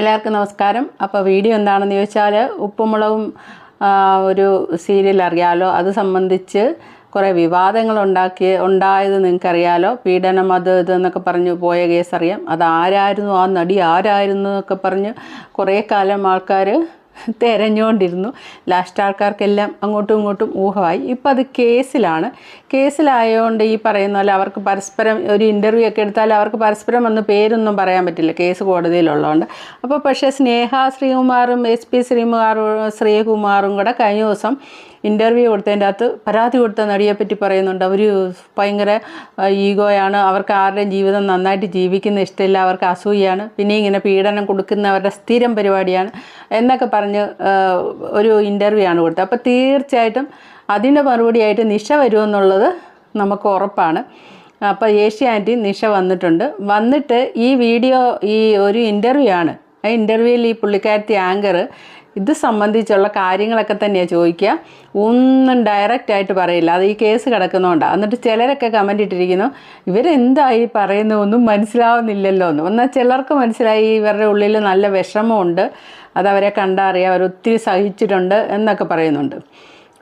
എല്ലാവർക്കും നമസ്കാരം. അപ്പോൾ വീഡിയോ എന്താണെന്ന് ചോദിച്ചാൽ ഉപ്പുമുളകും ഒരു സീരിയൽ അറിയാലോ. അത് സംബന്ധിച്ച് കുറേ വിവാദങ്ങൾ ഉണ്ടാക്കിയ ഉണ്ടായത് നിങ്ങൾക്കറിയാലോ. പീഡനം അത് ഇതെന്നൊക്കെ പറഞ്ഞ് പോയ കേസ് അറിയാം. അത് ആരായിരുന്നു? ആ നടി ആരായിരുന്നു എന്നൊക്കെ പറഞ്ഞ് കുറേ കാലം ആൾക്കാർ തിരഞ്ഞുകൊണ്ടിരുന്നു ലാസ്റ്റ് ആൾക്കാർക്കെല്ലാം അങ്ങോട്ടും ഇങ്ങോട്ടും ഊഹമായി. ഇപ്പം അത് കേസിലാണ്. കേസിലായതുകൊണ്ട് ഈ പറയുന്ന പോലെ അവർക്ക് പരസ്പരം ഒരു ഇന്റർവ്യൂ ഒക്കെ എടുത്താൽ അവർക്ക് പരസ്പരം ഒന്ന് പേരൊന്നും പറയാൻ പറ്റില്ല. കേസ് കോടതിയിലുള്ളതുകൊണ്ട് അപ്പോൾ പക്ഷേ സ്നേഹ ശ്രീകുമാറും എസ് പി ശ്രീകുമാറും ശ്രീകുമാറും കൂടെ കഴിഞ്ഞ ദിവസം ഇന്റർവ്യൂ കൊടുത്തതിന്റെ അകത്ത് പരാതി കൊടുത്ത നടിയെപ്പറ്റി പറയുന്നുണ്ട്. അവർ ഭയങ്കര ഈഗോയാണ്. അവർക്ക് ആരുടെയും ജീവിതം നന്നായിട്ട് ജീവിക്കുന്ന ഇഷ്ടമില്ല. അവർക്ക് അസൂയാണ് പിന്നെ ഇങ്ങനെ പീഡനം കൊടുക്കുന്നവരുടെ സ്ഥിരം പരിപാടിയാണ് എന്നൊക്കെ പറഞ്ഞ് ഒരു ഇന്റർവ്യൂ ആണ് കൊടുത്തത്. അപ്പോൾ തീർച്ചയായിട്ടും അതിന്റെ മറുപടിയായിട്ട് നിഷ വരുമെന്നുള്ളത് നമുക്ക് ഉറപ്പാണ്. അപ്പോൾ ഏഷ്യാനെറ്റിൽ നിഷ വന്നിട്ടുണ്ട്. വന്നിട്ട് ഈ വീഡിയോ ഈ ഒരു ഇന്റർവ്യൂ ആണ്. ആ ഇന്റർവ്യൂവിൽ ഈ പുള്ളിക്കാരത്തി ആങ്കർ ഇത് സംബന്ധിച്ചുള്ള കാര്യങ്ങളൊക്കെ തന്നെയാണ് ചോദിക്കുക. ഒന്നും ഡയറക്റ്റ് ആയിട്ട് പറയില്ല. അത് ഈ കേസ് കിടക്കുന്നതുകൊണ്ടാണ് എന്നിട്ട് ചിലരൊക്കെ കമന്റ് ഇട്ടിരിക്കുന്നു ഇവരെന്തായി പറയുന്നത് ഒന്നും മനസ്സിലാവുന്നില്ലല്ലോ എന്ന്. എന്നാൽ ചിലർക്ക് മനസ്സിലായി ഇവരുടെ ഉള്ളിൽ നല്ല വിഷമമുണ്ട്. അതവരെ കണ്ടറിയാം അവർ ഒത്തിരി സഹിച്ചിട്ടുണ്ട് എന്നൊക്കെ പറയുന്നുണ്ട്.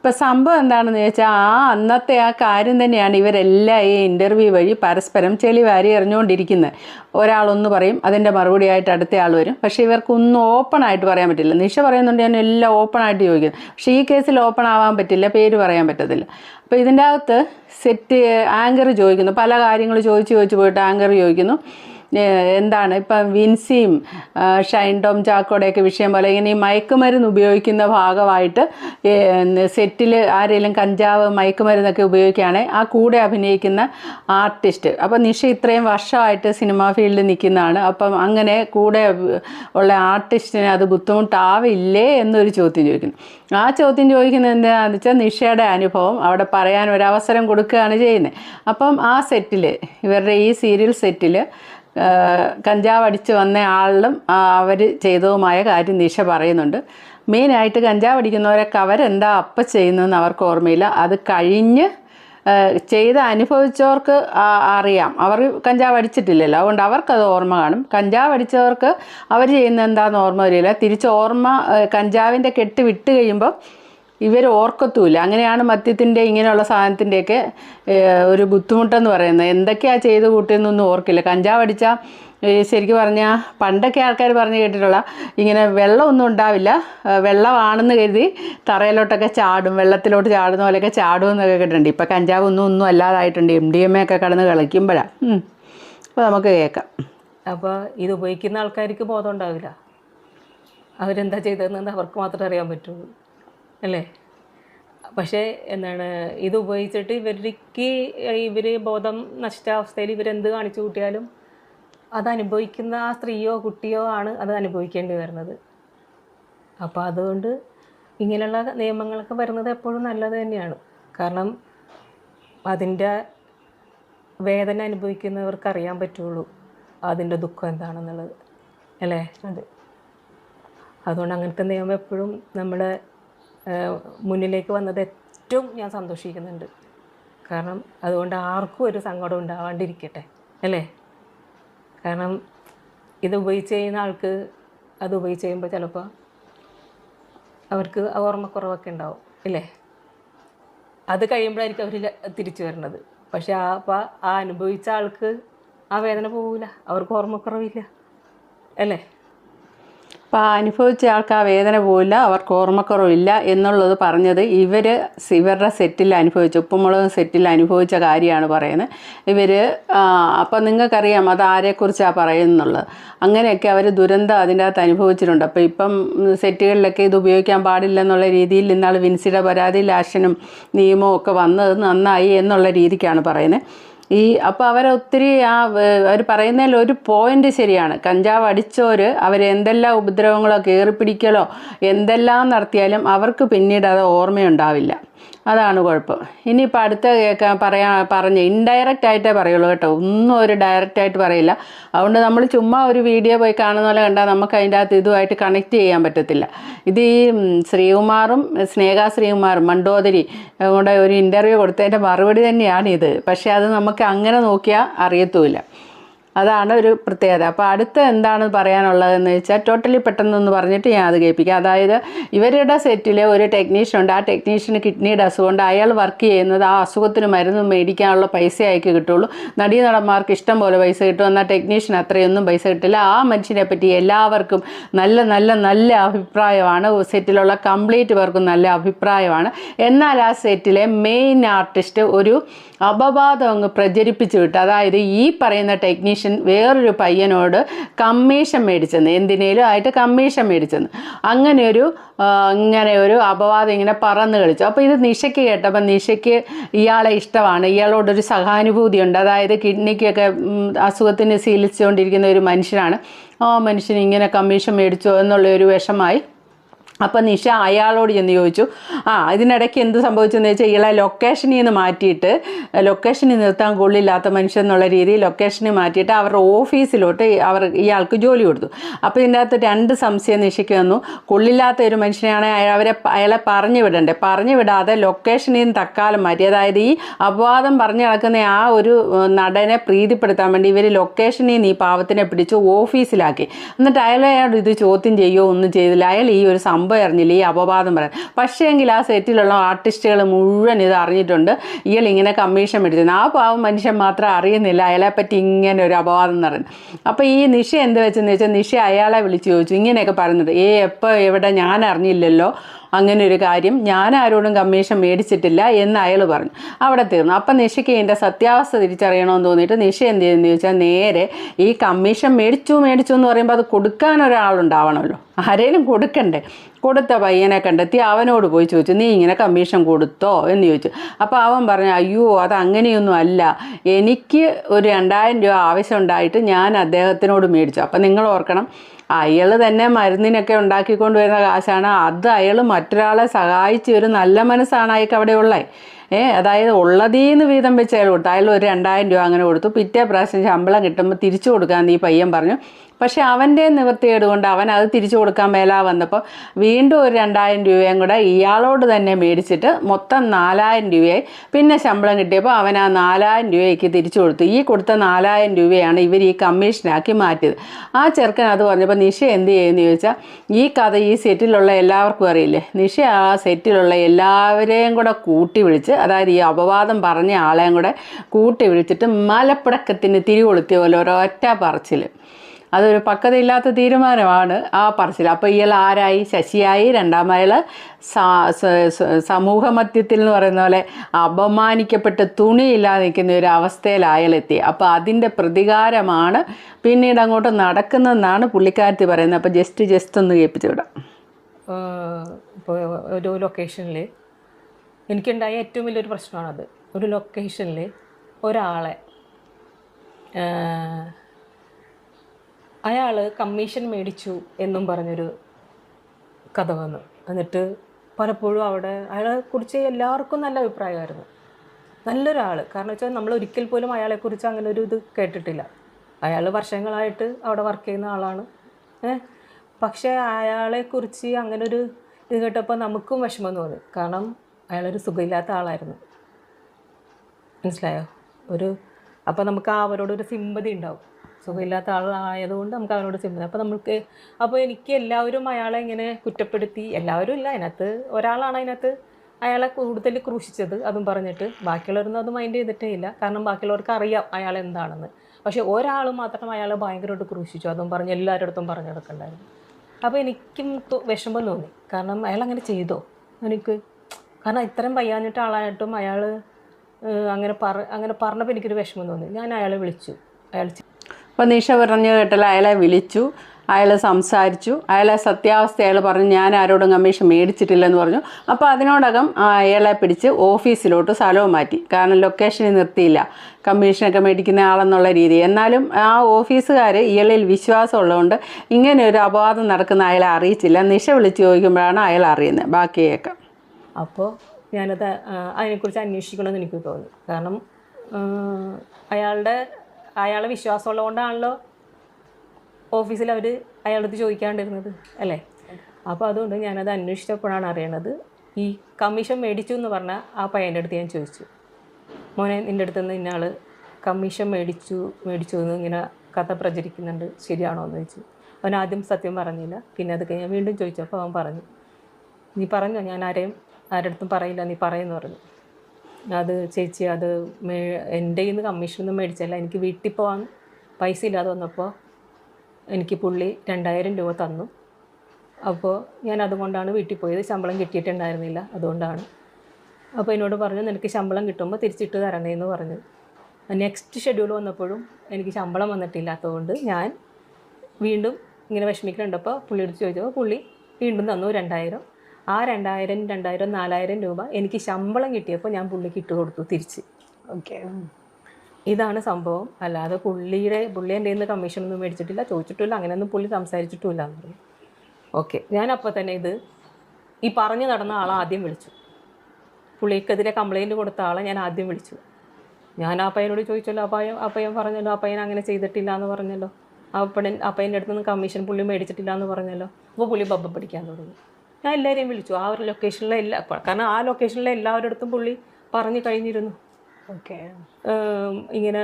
ഇപ്പം സംഭവം എന്താണെന്ന് ചോദിച്ചാൽ ആ അന്നത്തെ ആ കാര്യം തന്നെയാണ് ഇവരെല്ലാം ഈ ഇന്റർവ്യൂ വഴി പരസ്പരം ചെളി വാരി എറിഞ്ഞുകൊണ്ടിരിക്കുന്നത് ഒരാളൊന്ന് പറയും അതിന്റെ മറുപടിയായിട്ട് അടുത്ത ആൾ വരും. പക്ഷേ ഇവർക്കൊന്നും ഓപ്പൺ ആയിട്ട് പറയാൻ പറ്റില്ല. നിഷ പറയുന്നുണ്ട് ഞാൻ എല്ലാം ഓപ്പൺ ആയിട്ട് ചോദിക്കുന്നു. പക്ഷേ ഈ കേസിൽ ഓപ്പൺ ആവാൻ പറ്റില്ല പേര് പറയാൻ പറ്റത്തില്ല. അപ്പോൾ ഇതിന്റെ അകത്ത് സെറ്റ് ആങ്കർ ചോദിക്കുന്നു. പല കാര്യങ്ങൾ ചോദിച്ച് ചോദിച്ച് പോയിട്ട് ആങ്കർ ചോദിക്കുന്നു. എന്താണ് ഇപ്പം വിൻസിയും ഷൈൻഡോം ചാക്കോടെയൊക്കെ വിഷയം പോലെ ഇങ്ങനെ ഈ മയക്കുമരുന്ന് ഉപയോഗിക്കുന്ന ഭാഗമായിട്ട് സെറ്റിൽ ആരെങ്കിലും കഞ്ചാവ് മയക്കുമരുന്നൊക്കെ ഉപയോഗിക്കുകയാണെങ്കിൽ ആ കൂടെ അഭിനയിക്കുന്ന ആർട്ടിസ്റ്റ്. അപ്പം നിഷ ഇത്രയും വർഷമായിട്ട് സിനിമാ ഫീൽഡിൽ നിൽക്കുന്നതാണ്. അപ്പം അങ്ങനെ കൂടെ ഉള്ള ആർട്ടിസ്റ്റിന് അത് ബുദ്ധിമുട്ടാവില്ലേ എന്നൊരു ചോദ്യം ചോദിക്കുന്നു. ആ ചോദ്യം ചോദിക്കുന്നത് എന്താണെന്ന് വെച്ചാൽ നിഷയുടെ അനുഭവം അവിടെ പറയാൻ ഒരു അവസരം കൊടുക്കുകയാണ് ചെയ്യുന്നത്. അപ്പം ആ സെറ്റിൽ ഇവരുടെ ഈ സീരിയൽ സെറ്റിൽ കഞ്ചാവ് അടിച്ച് വന്ന ആളിലും അവർ ചെയ്തതുമായ കാര്യം നിഷ പറയുന്നുണ്ട്. മെയിനായിട്ട് കഞ്ചാവ് അടിക്കുന്നവരൊക്കെ അവരെന്താ അപ്പം ചെയ്യുന്നതെന്ന് അവർക്ക് ഓർമ്മയില്ല. അത് കഴിഞ്ഞ് ചെയ്ത് അനുഭവിച്ചവർക്ക് അറിയാം. അവർ കഞ്ചാവ് അടിച്ചിട്ടില്ലല്ലോ. അതുകൊണ്ട് അവർക്കത് ഓർമ്മ കാണും. കഞ്ചാവ് അടിച്ചവർക്ക് അവർ ചെയ്യുന്ന എന്താണെന്ന് ഓർമ്മ വരില്ല. തിരിച്ച് ഓർമ്മ കഞ്ചാവിന്റെ കെട്ട് വിട്ട് കഴിയുമ്പോൾ ഇവർ ഓർക്കത്തുമില്ല അങ്ങനെയാണ് മദ്യത്തിന്റെ ഇങ്ങനെയുള്ള സാധനത്തിന്റെയൊക്കെ ഒരു ബുദ്ധിമുട്ടെന്ന് പറയുന്നത്. എന്തൊക്കെയാണ് ചെയ്ത് കൂട്ടിയെന്നൊന്നും ഓർക്കില്ല. കഞ്ചാവ് അടിച്ചാൽ ശരിക്കും പറഞ്ഞാൽ പണ്ടൊക്കെ ആൾക്കാർ പറഞ്ഞു കേട്ടിട്ടുള്ള ഇങ്ങനെ വെള്ളമൊന്നും ഉണ്ടാവില്ല. വെള്ളമാണെന്ന് കരുതി തറയിലോട്ടൊക്കെ ചാടും വെള്ളത്തിലോട്ട് ചാടുന്ന പോലെയൊക്കെ ചാടും എന്നൊക്കെ കേട്ടിട്ടുണ്ട്. ഇപ്പം കഞ്ചാവ് ഒന്നും ഒന്നും അല്ലാതായിട്ടുണ്ട്. എം ഡി എം എ ഒക്കെ കടന്ന് കളിക്കുമ്പോഴാണ് അപ്പോൾ നമുക്ക് കേൾക്കാം. അപ്പോൾ ഇത് ഉപയോഗിക്കുന്ന ആൾക്കാർക്ക് ബോധം ഉണ്ടാവില്ല. അവരെന്താ ചെയ്തതെന്ന് അവർക്ക് മാത്രമേ അറിയാൻ പറ്റുള്ളൂ. അല്ലേ? പക്ഷേ എന്താണ് ഇത് ഉപയോഗിച്ചിട്ട് ഇവർക്ക് ഇവർ ബോധം നശിച്ച അവസ്ഥയിൽ ഇവരെന്ത് കാണിച്ചു കൂട്ടിയാലും അത് അനുഭവിക്കുന്ന ആ സ്ത്രീയോ കുട്ടിയോ ആണ് അത് അനുഭവിക്കേണ്ടി വരുന്നത്. അപ്പോൾ അതുകൊണ്ട് ഇങ്ങനെയുള്ള നിയമങ്ങളൊക്കെ വരുന്നത് എപ്പോഴും നല്ലത് തന്നെയാണ്. കാരണം അതിന്റെ വേദന അനുഭവിക്കുന്നവർക്ക് അറിയാൻ പറ്റുള്ളൂ അതിന്റെ ദുഃഖം എന്താണെന്നുള്ളത്. അല്ലേ? അതെ. അതുകൊണ്ട് അങ്ങനത്തെ നിയമം എപ്പോഴും നമ്മുടെ മുന്നിലേക്ക് വന്നത് ഏറ്റവും ഞാൻ സന്തോഷിക്കുന്നുണ്ട്. കാരണം അതുകൊണ്ട് ആർക്കും ഒരു സങ്കടം ഉണ്ടാവാണ്ടിരിക്കട്ടെ അല്ലേ? കാരണം ഇത് ഉപയോഗിച്ച് ചെയ്യുന്ന ആൾക്ക് അത് ഉപയോഗിച്ച് ചെയ്യുമ്പോൾ ചിലപ്പോൾ അവർക്ക് ഓർമ്മക്കുറവൊക്കെ ഉണ്ടാവും ഇല്ലേ? അത് കഴിയുമ്പോഴായിരിക്കും അവർ തിരിച്ചു വരുന്നത് പക്ഷെ ആ അപ്പം ആ അനുഭവിച്ച ആൾക്ക് ആ വേദന പോവില്ല അവർക്ക് ഓർമ്മക്കുറവില്ല അല്ലേ? അപ്പോൾ അനുഭവിച്ച ആൾക്ക് ആ വേദന പോയില്ല അവർക്ക് ഓർമ്മക്കുറവില്ല എന്നുള്ളത് പറഞ്ഞത് ഇവർ ഇവരുടെ സെറ്റിൽ അനുഭവിച്ച. ഉപ്പുമുളക് സെറ്റിൽ അനുഭവിച്ച കാര്യമാണ് പറയുന്നത്. ഇവർ അപ്പോൾ നിങ്ങൾക്കറിയാം അത് ആരെക്കുറിച്ചാണ് പറയുന്നുള്ളത്. അങ്ങനെയൊക്കെ അവർ ദുരന്തം അതിന്റെ അകത്ത് അനുഭവിച്ചിട്ടുണ്ട്. അപ്പോൾ ഇപ്പം സെറ്റുകളിലൊക്കെ ഇത് ഉപയോഗിക്കാൻ പാടില്ല എന്നുള്ള രീതിയിൽ ഇന്നാൾ വിൻസിയുടെ പരാതിയിൽ ആക്ഷനും നിയമവും ഒക്കെ വന്നത് നന്നായി എന്നുള്ള രീതിക്കാണ് പറയുന്നത്. ഈ അപ്പോൾ അവരൊത്തിരി ആ അവർ പറയുന്നതിൽ ഒരു പോയിന്റ് ശരിയാണ്. കഞ്ചാവ് അടിച്ചവർ അവരെന്തെല്ലാം ഉപദ്രവങ്ങളോ കയറിപ്പിടിക്കലോ എന്തെല്ലാം നടത്തിയാലും അവർക്ക് പിന്നീട് അത് ഓർമ്മയുണ്ടാവില്ല. അതാണ് കുഴപ്പം. ഇനിയിപ്പോൾ അടുത്ത കേൾക്കാൻ പറയാ പറഞ്ഞ് ഇൻഡയറക്റ്റ് ആയിട്ടേ പറയുള്ളൂ കേട്ടോ. ഒന്നും ഒരു ഡയറക്റ്റ് ആയിട്ട് പറയില്ല. അതുകൊണ്ട് നമ്മൾ ചുമ്മാ ഒരു വീഡിയോ പോയി കാണുന്ന പോലെ കണ്ടാൽ നമുക്ക് അതിന്റെ അകത്ത് ഇതുമായിട്ട് കണക്ട് ചെയ്യാൻ പറ്റത്തില്ല. ഇത് ഈ ശ്രീകുമാറും സ്നേഹ ശ്രീകുമാറും മണ്ടോദരി കൂടെ ഒരു ഇന്റർവ്യൂ കൊടുത്തതിന്റെ മറുപടി തന്നെയാണ് ഇത്. പക്ഷേ അത് നമുക്ക് അങ്ങനെ നോക്കിയാൽ അറിയത്തുമില്ല. അതാണ് ഒരു പ്രത്യേകത. അപ്പോൾ അടുത്ത എന്താണ് പറയാനുള്ളതെന്ന് വെച്ചാൽ ടോട്ടലി പെട്ടെന്നൊന്ന് പറഞ്ഞിട്ട് ഞാൻ അത് കേൾപ്പിക്കാം. അതായത് ഇവരുടെ സെറ്റിൽ ഒരു ടെക്നീഷ്യൻ ഉണ്ട്. ആ ടെക്നീഷ്യന് കിഡ്നിയുടെ അസുഖമുണ്ട് അയാൾ വർക്ക് ചെയ്യുന്നത് ആ അസുഖത്തിന് മരുന്ന് മേടിക്കാനുള്ള പൈസ അയക്ക് കിട്ടുള്ളൂ. നടീ നടന്മാർക്ക് ഇഷ്ടം പോലെ പൈസ കിട്ടും. എന്നാൽ ടെക്നീഷ്യൻ അത്രയൊന്നും പൈസ കിട്ടില്ല. ആ മനുഷ്യനെ പറ്റി എല്ലാവർക്കും നല്ല നല്ല നല്ല അഭിപ്രായമാണ്. സെറ്റിലുള്ള കംപ്ലീറ്റ് പേർക്കും നല്ല അഭിപ്രായമാണ്. എന്നാൽ ആ സെറ്റിലെ മെയിൻ ആർട്ടിസ്റ്റ് ഒരു അപവാദം അങ്ങ് പ്രചരിപ്പിച്ചു വിട്ടു. അതായത് ഈ പറയുന്ന ടെക്നീഷ്യൻ വേറൊരു പയ്യനോട് കമ്മീഷൻ മേടിച്ചെന്ന് എന്തിനേലും ആയിട്ട് കമ്മീഷൻ മേടിച്ചെന്ന്. അങ്ങനെ ഒരു ഇങ്ങനെ ഒരു അപവാദം ഇങ്ങനെ പറന്ന് കളിച്ചു. അപ്പോൾ ഇത് നിഷയ്ക്ക് കേട്ടപ്പോൾ നിഷയ്ക്ക് ഇയാളെ ഇഷ്ടമാണ്. ഇയാളോടൊരു സഹാനുഭൂതിയുണ്ട്. അതായത് കിഡ്നിക്കൊക്കെ അസുഖത്തിന് ശീലിച്ചുകൊണ്ടിരിക്കുന്ന ഒരു മനുഷ്യനാണ്. ആ മനുഷ്യൻ ഇങ്ങനെ കമ്മീഷൻ മേടിച്ചോ എന്നുള്ള ഒരു വിഷമായി അപ്പം നിഷ അയാളോട് ചെന്ന് ചോദിച്ചു ആ ഇതിനിടയ്ക്ക് എന്ത് സംഭവിച്ചെന്ന് വെച്ചാൽ ഇയാളെ ലൊക്കേഷനിൽ നിന്ന് മാറ്റിയിട്ട് ലൊക്കേഷനിൽ നിർത്താൻ കൊള്ളില്ലാത്ത മനുഷ്യൻ എന്നുള്ള രീതിയിൽ ലൊക്കേഷനിൽ മാറ്റിയിട്ട് അവരുടെ ഓഫീസിലോട്ട് അവർ ഇയാൾക്ക് ജോലി കൊടുത്തു. അപ്പോൾ ഇതിന്റെ അകത്ത് രണ്ട് സംശയം നിഷയ്ക്ക് വന്നു. കൊള്ളില്ലാത്ത ഒരു മനുഷ്യനെയാണ് അവരെ അയാളെ പറഞ്ഞു വിടണ്ടേ? പറഞ്ഞു വിടാതെ ലൊക്കേഷനിൽ നിന്ന് തക്കാലം മാറ്റി. അതായത് ഈ അപവാദം പറഞ്ഞു നടക്കുന്ന ആ ഒരു നടനെ പ്രീതിപ്പെടുത്താൻ വേണ്ടി ഇവർ ലൊക്കേഷനിൽ നിന്ന് ഈ പാവത്തിനെ പിടിച്ച് ഓഫീസിലാക്കി എന്നിട്ട് അയാളെ അയാൾ ഇത് ചോദ്യം ചെയ്യുകയോ ഒന്നും ചെയ്തില്ല. അയാൾ ഈ ഒരു സംഭവം അറിഞ്ഞില്ല ഈ അപവാദം പറയാൻ. പക്ഷേ എങ്കിൽ ആ സെറ്റിലുള്ള ആർട്ടിസ്റ്റുകൾ മുഴുവൻ ഇത് അറിഞ്ഞിട്ടുണ്ട്. ഇയാൾ ഇങ്ങനെ കമ്മീഷൻ മേടിച്ചിരുന്നു ആ പാവം മനുഷ്യൻ മാത്രം അറിയുന്നില്ല അയാളെപ്പറ്റി ഇങ്ങനെ ഒരു അപവാദം എന്ന് പറയുന്നത്. അപ്പോൾ ഈ നിഷ എന്ത് വെച്ചെന്ന് വെച്ചാൽ നിഷ അയാളെ വിളിച്ച് ചോദിച്ചു. ഇങ്ങനെയൊക്കെ പറയുന്നുണ്ട് ഏ എപ്പോൾ എവിടെ ഞാൻ അറിഞ്ഞില്ലല്ലോ. അങ്ങനെ ഒരു കാര്യം ഞാൻ ആരോടും കമ്മീഷൻ മേടിച്ചിട്ടില്ല എന്ന് അയാൾ പറഞ്ഞു. അവിടെ തീർന്നു. അപ്പം നിഷയ്ക്ക് ഇതിന്റെ സത്യാവസ്ഥ തിരിച്ചറിയണമെന്ന് തോന്നിയിട്ട് നിഷ എന്ത് ചെയ്യുന്നു ചോദിച്ചാൽ നേരെ ഈ കമ്മീഷൻ മേടിച്ചു മേടിച്ചു എന്ന് പറയുമ്പോൾ അത് കൊടുക്കാൻ ഒരാളുണ്ടാവണമല്ലോ. ആരേലും കൊടുക്കണ്ടേ? കൊടുത്ത പയ്യനെ കണ്ടെത്തി അവനോട് പോയി ചോദിച്ചു നീ ഇങ്ങനെ കമ്മീഷൻ കൊടുത്തോ? എന്ന് ചോദിച്ചു. അപ്പോൾ അവൻ പറഞ്ഞു അയ്യോ അത് അങ്ങനെയൊന്നും അല്ല. എനിക്ക് ഒരു രണ്ടായിരം രൂപ ആവശ്യമുണ്ടായിട്ട് ഞാൻ അദ്ദേഹത്തിനോട് മേടിച്ചു. അപ്പം നിങ്ങൾ ഓർക്കണം അയാൾ തന്നെ മരുന്നിനൊക്കെ ഉണ്ടാക്കിക്കൊണ്ട് വരുന്ന കാശാണ്. അത് അയാൾ മറ്റൊരാളെ സഹായിച്ച് ഒരു നല്ല മനസ്സാണ് അയാൾക്ക് അവിടെ ഉള്ളത് ഏ അതായത് ഉള്ളതീന്ന് വീതം വെച്ച് അയാൾ കൊടുത്തു. അയാൾ ഒരു രണ്ടായിരം രൂപ അങ്ങനെ കൊടുത്തു. പിറ്റേ പ്രാവശ്യം ശമ്പളം കിട്ടുമ്പോൾ തിരിച്ചു കൊടുക്കാമെന്ന് ഈ പയ്യൻ പറഞ്ഞു പക്ഷേ അവന്റെ നിവൃത്തികേട് കൊണ്ട് അവൻ അത് തിരിച്ചു കൊടുക്കാൻ മേലാ വന്നപ്പോൾ വീണ്ടും ഒരു രണ്ടായിരം രൂപയും കൂടെ ഇയാളോട് തന്നെ മേടിച്ചിട്ട് മൊത്തം നാലായിരം രൂപയായി. പിന്നെ ശമ്പളം കിട്ടിയപ്പോൾ അവൻ ആ നാലായിരം രൂപയ്ക്ക് തിരിച്ചു കൊടുത്തു. ഈ കൊടുത്ത നാലായിരം രൂപയാണ് ഇവർ ഈ കമ്മീഷനാക്കി മാറ്റിയത്. ആ ചെറുക്കൻ അത് പറഞ്ഞപ്പോൾ നിഷ എന്ത് ചെയ്യുമെന്ന് ചോദിച്ചാൽ ഈ കഥ ഈ സെറ്റിലുള്ള എല്ലാവർക്കും അറിയില്ലേ? നിഷ ആ സെറ്റിലുള്ള എല്ലാവരെയും കൂടെ കൂട്ടി വിളിച്ച് അതായത് ഈ അപവാദം പറഞ്ഞ ആളെയും കൂടെ കൂട്ടി വിളിച്ചിട്ട് മലപ്പടക്കത്തിന് തിരി കൊളുത്തിയ പോലെ ഒരൊറ്റ പറച്ചിൽ അതൊരു പക്വതയില്ലാത്ത തീരുമാനമാണ് ആ പറച്ചിൽ. അപ്പോൾ ഇയാൾ ആരായി? ശശിയായി. രണ്ടാമയാൾ സമൂഹ മധ്യത്തിൽ എന്ന് പറയുന്ന പോലെ അപമാനിക്കപ്പെട്ട് തുണിയില്ലാതെ നിൽക്കുന്ന ഒരു അവസ്ഥയിൽ അയാളെത്തി. അപ്പോൾ അതിന്റെ പ്രതികാരമാണ് പിന്നീട് അങ്ങോട്ട് നടക്കുന്നതെന്നാണ് പുള്ളിക്കാരത്തി പറയുന്നത്. അപ്പോൾ ജസ്റ്റ് ജസ്റ്റ് ഒന്ന് കേൾപ്പിച്ചു വിടാം. ഇപ്പോൾ ഒരു ലൊക്കേഷനിൽ എനിക്കുണ്ടായ ഏറ്റവും വലിയൊരു പ്രശ്നമാണത്. ഒരു ലൊക്കേഷനിൽ ഒരാളെ അയാൾ കമ്മീഷൻ മേടിച്ചു എന്നും പറഞ്ഞൊരു കഥ വന്നു. എന്നിട്ട് പലപ്പോഴും അവിടെ അയാളെ കുറിച്ച് എല്ലാവർക്കും നല്ല അഭിപ്രായമായിരുന്നു. നല്ലൊരാൾ കാരണം വെച്ചാൽ നമ്മൾ ഒരിക്കൽ പോലും അയാളെക്കുറിച്ച് അങ്ങനെ ഒരു ഇത് കേട്ടിട്ടില്ല. അയാൾ വർഷങ്ങളായിട്ട് അവിടെ വർക്ക് ചെയ്യുന്ന ആളാണ്. പക്ഷേ അയാളെക്കുറിച്ച് അങ്ങനൊരു ഇത് കേട്ടപ്പോൾ നമുക്കും വിഷമം തോന്നി. കാരണം അയാളൊരു സുഖമില്ലാത്ത ആളായിരുന്നു. മനസ്സിലായോ? ഒരു അപ്പോൾ നമുക്ക് അവരോടൊരു സിമ്പതി ഉണ്ടാവും. സുഖമില്ലാത്ത ആളായതുകൊണ്ട് നമുക്ക് അവനോട് സിമ്പതി അപ്പോൾ നമുക്ക് അപ്പോൾ എനിക്ക് എല്ലാവരും അയാളെ ഇങ്ങനെ കുറ്റപ്പെടുത്തി എല്ലാവരും ഇല്ല അതിനകത്ത് ഒരാളാണ് അതിനകത്ത് അയാളെ കൂടുതൽ ക്രൂശിച്ചത് അതും പറഞ്ഞിട്ട്. ബാക്കിയുള്ളവരൊന്നും അത് മൈൻഡ് ചെയ്തിട്ടേ ഇല്ല. കാരണം ബാക്കിയുള്ളവർക്ക് അറിയാം അയാൾ എന്താണെന്ന്. പക്ഷേ ഒരാൾ മാത്രം അയാളെ ഭയങ്കരമായിട്ട് ക്രൂശിച്ചു. അതും പറഞ്ഞ് എല്ലാവരുടെ അടുത്തും പറഞ്ഞു നടക്കണ്ടായിരുന്നു. അപ്പോൾ എനിക്കും വിഷമം തോന്നി. കാരണം അയാൾ അങ്ങനെ ചെയ്തോ? എനിക്ക് കാരണം ഇത്രയും വയ്യാഞ്ഞിട്ട് ആളായിട്ടും അയാൾ അങ്ങനെ പറ അങ്ങനെ പറഞ്ഞപ്പോൾ എനിക്കൊരു വിഷമം തോന്നി. ഞാൻ അയാളെ വിളിച്ചു. അയാൾ അപ്പോൾ നിഷ പറഞ്ഞു കേട്ടാൽ അയാളെ വിളിച്ചു അയാൾ സംസാരിച്ചു. അയാളെ സത്യാവസ്ഥ അയാൾ പറഞ്ഞു ഞാൻ ആരോടും കമ്മീഷൻ മേടിച്ചിട്ടില്ലെന്ന് പറഞ്ഞു. അപ്പോൾ അതിനോടകം അയാളെ പിടിച്ച് ഓഫീസിലോട്ട് സ്ഥലവും മാറ്റി. കാരണം ലൊക്കേഷനിൽ നിർത്തിയില്ല. കമ്മീഷനൊക്കെ മേടിക്കുന്ന ആളെന്നുള്ള രീതി. എന്നാലും ആ ഓഫീസുകാർ ഇയാളിൽ വിശ്വാസമുള്ളതുകൊണ്ട് ഇങ്ങനെ ഒരു അപവാദം നടക്കുന്ന അയാളെ അറിയിച്ചില്ല. നിഷ വിളിച്ച് ചോദിക്കുമ്പോഴാണ് അയാൾ അറിയുന്നത് ബാക്കിയൊക്കെ അപ്പോൾ ഞാനത് അതിനെക്കുറിച്ച് അന്വേഷിക്കണമെന്ന് എനിക്ക് തോന്നി. കാരണം അയാളുടെ അയാളെ വിശ്വാസമുള്ളതുകൊണ്ടാണല്ലോ ഓഫീസിൽ അവർ അയാളടുത്ത് ചോദിക്കാണ്ടിരുന്നത് അല്ലേ? അപ്പോൾ അതുകൊണ്ട് ഞാനത് അന്വേഷിച്ചപ്പോഴാണ് അറിയണത് ഈ കമ്മീഷൻ മേടിച്ചു എന്ന് പറഞ്ഞാൽ ആ പയ്യന്റെ അടുത്ത് ഞാൻ ചോദിച്ചു. മോനെ നിന്റെ അടുത്ത് നിന്ന് ഇന്നയാൾ കമ്മീഷൻ മേടിച്ചു മേടിച്ചു എന്ന് ഇങ്ങനെ കഥ പ്രചരിക്കുന്നുണ്ട് ശരിയാണോ എന്ന് ചോദിച്ചു. അവൻ ആദ്യം സത്യം പറഞ്ഞില്ല. പിന്നെ അത് ഞാൻ വീണ്ടും ചോദിച്ചപ്പോൾ അവൻ പറഞ്ഞു. നീ പറഞ്ഞോ ഞാൻ ആരെയും ആരുടെ അടുത്തും പറയില്ല നീ പറയുമെന്ന് പറഞ്ഞു. അത് ചേച്ചി അത് മേ എന്റെ കയ്യിൽ നിന്ന് കമ്മീഷനൊന്നും മേടിച്ചല്ല എനിക്ക് വീട്ടിൽ പോകാൻ പൈസ ഇല്ലാതെ വന്നപ്പോൾ എനിക്ക് പുള്ളി രണ്ടായിരം രൂപ തന്നു. അപ്പോൾ ഞാൻ അതുകൊണ്ടാണ് വീട്ടിൽ പോയത്. ശമ്പളം കിട്ടിയിട്ടുണ്ടായിരുന്നില്ല അതുകൊണ്ടാണ്. അപ്പോൾ എന്നോട് പറഞ്ഞു നിനക്ക് ശമ്പളം കിട്ടുമ്പോൾ തിരിച്ചിട്ട് തരണേ എന്ന് പറഞ്ഞു. നെക്സ്റ്റ് ഷെഡ്യൂൾ വന്നപ്പോഴും എനിക്ക് ശമ്പളം വന്നിട്ടില്ലാത്തതുകൊണ്ട് ഞാൻ വീണ്ടും ഇങ്ങനെ വിഷമിക്കുന്നുണ്ടപ്പോൾ പുള്ളി ചോദിച്ചപ്പോൾ പുള്ളി വീണ്ടും തന്നു രണ്ടായിരം. ആ രണ്ടായിരം രണ്ടായിരം നാലായിരം രൂപ എനിക്ക് ശമ്പളം കിട്ടിയപ്പോൾ ഞാൻ പുള്ളിക്ക് ഇട്ട് കൊടുത്തു തിരിച്ച്. ഓക്കെ. ഇതാണ് സംഭവം. അല്ലാതെ പുള്ളിയുടെ പുള്ളി എന്റെ നിന്ന് കമ്മീഷനൊന്നും മേടിച്ചിട്ടില്ല ചോദിച്ചിട്ടില്ല അങ്ങനെയൊന്നും പുള്ളി സംസാരിച്ചിട്ടുമില്ല എന്ന് പറഞ്ഞു. ഓക്കെ. ഞാൻ അപ്പോൾ തന്നെ ഇത് ഈ പറഞ്ഞു നടന്ന ആളെ ആദ്യം വിളിച്ചു. പുള്ളിക്കെതിരെ കംപ്ലൈന്റ് കൊടുത്ത ആളെ ഞാൻ ആദ്യം വിളിച്ചു. ഞാൻ ആ പയ്യനോട് ചോദിച്ചല്ലോ ആ പയ്യൻ ആ പയ്യൻ പറഞ്ഞല്ലോ ആ പയ്യൻ അങ്ങനെ ചെയ്തിട്ടില്ല എന്ന് പറഞ്ഞല്ലോ. ആ പയ്യൻ ആ പയ്യന്റെ അടുത്ത് നിന്ന് കമ്മീഷൻ പുള്ളി മേടിച്ചിട്ടില്ല എന്ന് പറഞ്ഞല്ലോ. അപ്പോൾ പുള്ളി ബബ്ബ പഠിക്കാൻ തുടങ്ങി. ഞാൻ എല്ലാവരെയും വിളിച്ചു. ആ ഒരു ലൊക്കേഷനിലെ എല്ലാ കാരണം ആ ലൊക്കേഷനിലെ എല്ലാവരുടെ അടുത്തും പുള്ളി പറഞ്ഞു കഴിഞ്ഞിരുന്നു. ഓക്കെ. ഇങ്ങനെ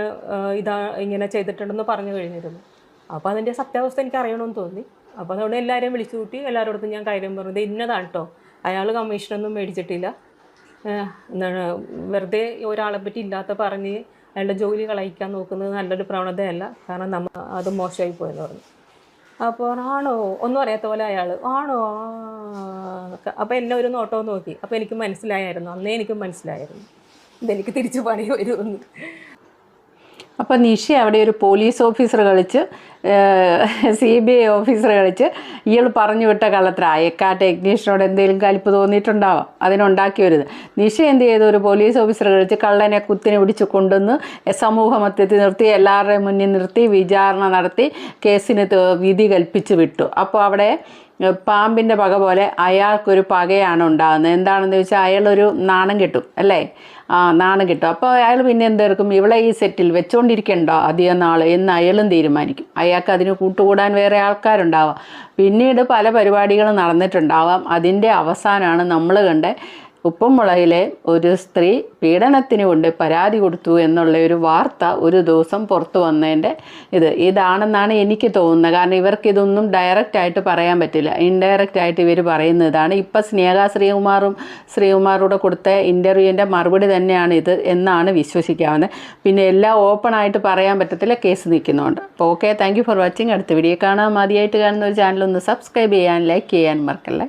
ഇതാ ഇങ്ങനെ ചെയ്തിട്ടുണ്ടെന്ന് പറഞ്ഞു കഴിഞ്ഞിരുന്നു. അപ്പോൾ അതിന്റെ സത്യാവസ്ഥ എനിക്ക് അറിയണമെന്ന് തോന്നി. അപ്പോൾ അതുകൊണ്ട് എല്ലാവരെയും വിളിച്ചു കൂട്ടി എല്ലാവരോടത്തും ഞാൻ കാര്യം പറഞ്ഞത് ഇന്നതാണ് കേട്ടോ അയാൾ കമ്മീഷനൊന്നും മേടിച്ചിട്ടില്ല. എന്താണ് വെറുതെ ഒരാളെ പറ്റി ഇല്ലാത്ത പറഞ്ഞ് അയാളുടെ ജോലി കളയിക്കാൻ നോക്കുന്നത് നല്ലൊരു പ്രവണതയല്ല. കാരണം നമ്മൾ അത് മോശമായി പോയെന്ന് പറഞ്ഞു. അപ്പോൾ ആണോ? ഒന്നും അറിയാത്ത പോലെ അയാൾ ആണോ? അപ്പോൾ എന്നെ ഒരു നോട്ടവും നോക്കി. അപ്പോൾ എനിക്ക് മനസ്സിലായായിരുന്നു. അന്നേ എനിക്ക് മനസ്സിലായിരുന്നു ഇതെനിക്ക് തിരിച്ചു പണി വരുമെന്ന്. അപ്പോൾ നിഷ അവിടെ ഒരു പോലീസ് ഓഫീസർ കളിച്ച് സി ബി ഐ ഓഫീസർ കളിച്ച് ഇയാൾ പറഞ്ഞു വിട്ട കള്ളത്ര അയക്കാ ടെക്നീഷ്യനോട് എന്തെങ്കിലും കലിപ്പ് തോന്നിയിട്ടുണ്ടാവാം. അതിനുണ്ടാക്കിയൊരിത് നിഷ എന്ത് ചെയ്തു? ഒരു പോലീസ് ഓഫീസർ കളിച്ച് കള്ളനെ കുത്തിനെ പിടിച്ച് കൊണ്ടുവന്ന് സമൂഹ മധ്യത്തിൽ നിർത്തി എല്ലാവരുടെയും മുന്നിൽ നിർത്തി വിചാരണ നടത്തി കേസിന് വിധി കൽപ്പിച്ച് വിട്ടു. അപ്പോൾ അവിടെ പാമ്പിന്റെ പക പോലെ അയാൾക്കൊരു പകയാണ് ഉണ്ടാകുന്നത് എന്താണെന്ന് ചോദിച്ചാൽ അയാളൊരു നാണം കിട്ടും അല്ലേ? ആ നാണം കിട്ടും. അപ്പോൾ അയാൾ പിന്നെ എന്തെടുക്കും? ഇവളെ ഈ സെറ്റിൽ വെച്ചുകൊണ്ടിരിക്കണ്ടോ അധികം നാൾ എന്ന് അയാളും തീരുമാനിക്കും. അയാൾക്ക് അതിന് കൂട്ടുകൂടാൻ വേറെ ആൾക്കാരുണ്ടാവാം. പിന്നീട് പല പരിപാടികളും നടന്നിട്ടുണ്ടാവാം. അതിന്റെ അവസാനമാണ് നമ്മൾ കണ്ട ഉപ്പുമുളകിലെ ഒരു സ്ത്രീ പീഡനത്തിന് കൊണ്ട് പരാതി കൊടുത്തു എന്നുള്ള ഒരു വാർത്ത ഒരു ദിവസം പുറത്തു വന്നതിന്റെ ഇത്. ഇതാണെന്നാണ് എനിക്ക് തോന്നുന്നത്. കാരണം ഇവർക്ക് ഇതൊന്നും ഡയറക്റ്റ് ആയിട്ട് പറയാൻ പറ്റില്ല. ഇൻഡയറക്റ്റ് ആയിട്ട് ഇവർ പറയുന്ന ഇതാണ്. ഇപ്പം സ്നേഹ ശ്രീകുമാറും ശ്രീകുമാറൂടെ കൊടുത്ത ഇന്റർവ്യൂവിന്റെ മറുപടി തന്നെയാണ് ഇത് എന്നാണ് വിശ്വസിക്കാവുന്നത്. പിന്നെ എല്ലാം ഓപ്പൺ ആയിട്ട് പറയാൻ പറ്റത്തില്ല. കേസ് നിൽക്കുന്നുണ്ട്. അപ്പോൾ ഓക്കെ താങ്ക് ഫോർ വാച്ചിങ് അടുത്ത വീഡിയോ കാണാൻ മതിയായിട്ട് കാണുന്ന ഒരു ചാനൽ ഒന്ന് സബ്സ്ക്രൈബ് ചെയ്യാൻ ലൈക്ക് ചെയ്യാൻ മറക്കല്ലേ.